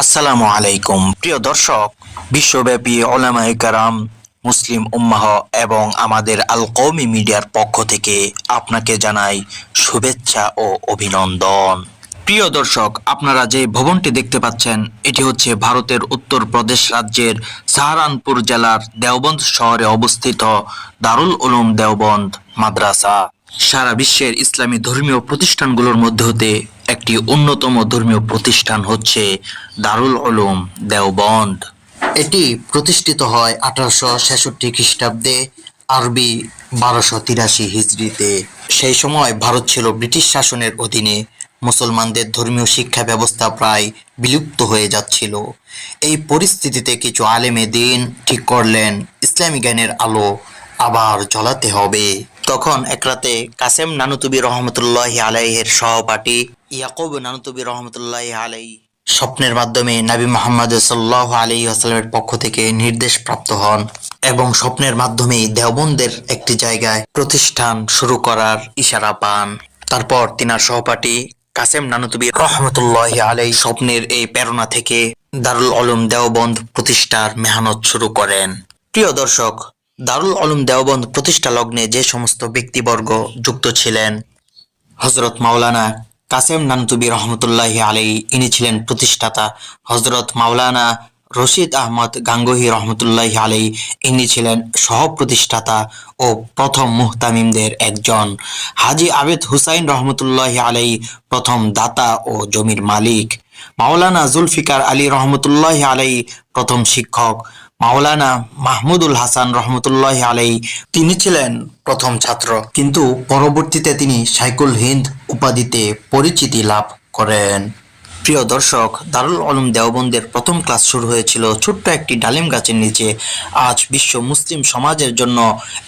আসসালামু আলাইকুম। প্রিয় দর্শক, বিশ্বব্যাপী ওলামায়ে কারাম, মুসলিম উম্মাহ এবং আমাদের আল কৌমি মিডিয়ার পক্ষ থেকে আপনাকে জানাই শুভেচ্ছা ও অভিনন্দন। প্রিয় দর্শক, আপনারা যে ভবনটি দেখতে পাচ্ছেন, এটি হচ্ছে ভারতের উত্তরপ্রদেশ রাজ্যের সাহারানপুর জেলার দেওবন্দ শহরে অবস্থিত দারুল উলুম দেওবন্দ মাদ্রাসা। সারা বিশ্বের ইসলামী ধর্মীয় প্রতিষ্ঠানগুলোর মধ্যে হতে একটি অন্যতম ধর্মীয় প্রতিষ্ঠান হচ্ছে দারুল উলুম দেওবন্দ। এটি প্রতিষ্ঠিত হয় আঠারোশো ছেষট্টি খ্রিস্টাব্দে, আরবি বারোশো তিরাশি হিজড়িতে। সেই সময় ভারত ছিল ব্রিটিশ শাসনের অধীনে। মুসলমানদের ধর্মীয় শিক্ষা ব্যবস্থা প্রায় বিলুপ্ত হয়ে যাচ্ছিল। এই পরিস্থিতিতে কিছু আলেমে দিন ঠিক করলেন, ইসলামী জ্ঞানের আলো আবার জ্বলাতে হবে। তখন এক রাতে কাসেম নানুতুবি রহমতুল্লাহ আলাইহের সহপাঠী ইয়াকুব নানুতুবি রহমতুল্লাহ আলাই স্বপ্নের মাধ্যমে নবী মোহাম্মদ সাল্লাহ আলী আসলামের পক্ষ থেকে নির্দেশ প্রাপ্ত হন এবং স্বপ্নের মাধ্যমে দেওবন্দের একটি জায়গায় প্রতিষ্ঠান শুরু করার ইশারা পান। তারপর তিনার সহপাঠী কাসেম নানুতুবি রহমতুল্লাহ আলাই স্বপ্নের এই প্রেরণা থেকে দারুল আলম দেওবন্দ প্রতিষ্ঠার মেহনত শুরু করেন। প্রিয় দর্শক, দারুল আলম দেওবন্দ প্রতিষ্ঠা লগ্নে যে সমস্ত ব্যক্তিবর্গ যুক্ত ছিলেন হজরত মাওলানা কাসেম নানতুবি রহমতুল্লাহ আলী ইনি ছিলেন প্রতিষ্ঠাতা হজরত মাওলানা রশিদ আহমদ গাঙ্গুহি রহমতুল্লাহ আলী ইনি ছিলেন সহ প্রতিষ্ঠাতা ও প্রথম মুহতামিমদের একজন। হাজি আবেদ হুসাইন রহমতুল্লাহ আলী প্রথম দাতা ও জমির মালিক। মাওলানা জুলফিকার আলী রহমতুল্লাহ আলাই প্রথম শিক্ষক। মাওলানা মাহমুদুল হাসান রহমতুল্লাহ আলাই, তিনি ছিলেন প্রথম ছাত্র। কিন্তু পরবর্তীতে তিনি সাইকুল হিন্দ উপাধিতে পরিচিতি লাভ করেন। প্রিয় দর্শক, দারুল আলম দেওবন্দের প্রথম ক্লাস শুরু হয়েছিল ছোট্ট একটি ডালিম গাছের নিচে। আজ বিশ্ব মুসলিম সমাজের জন্য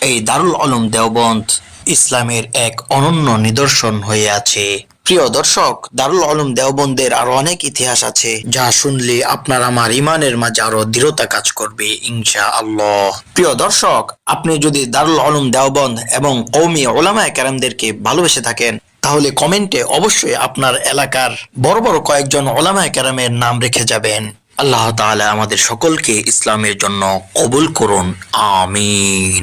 এই দারুল আলম দেওবন্দ ইসলামের এক অনন্য নিদর্শন হয়ে আছে। প্রিয় দর্শক, দারুল আলম দেওবন্দের আরও অনেক ইতিহাস আছে, যা শুনলে আপনার আমার ইমানের মাঝে আরও দৃঢ়তা কাজ করবে ইনশা আল্লাহ প্রিয় দর্শক, আপনি যদি দারুল আলম দেওবন্দ এবং কৌমি ওলামায় ক্যারামদেরকে ভালোবেসে থাকেন, তাহলে কমেন্টে অবশ্যই আপনার এলাকার বড় বড় কয়েকজন ওলামায় ক্যারামের নাম রেখে যাবেন। আল্লাহ তাআলা আমাদের সকলকে ইসলামের জন্য কবুল করুন, আমিন।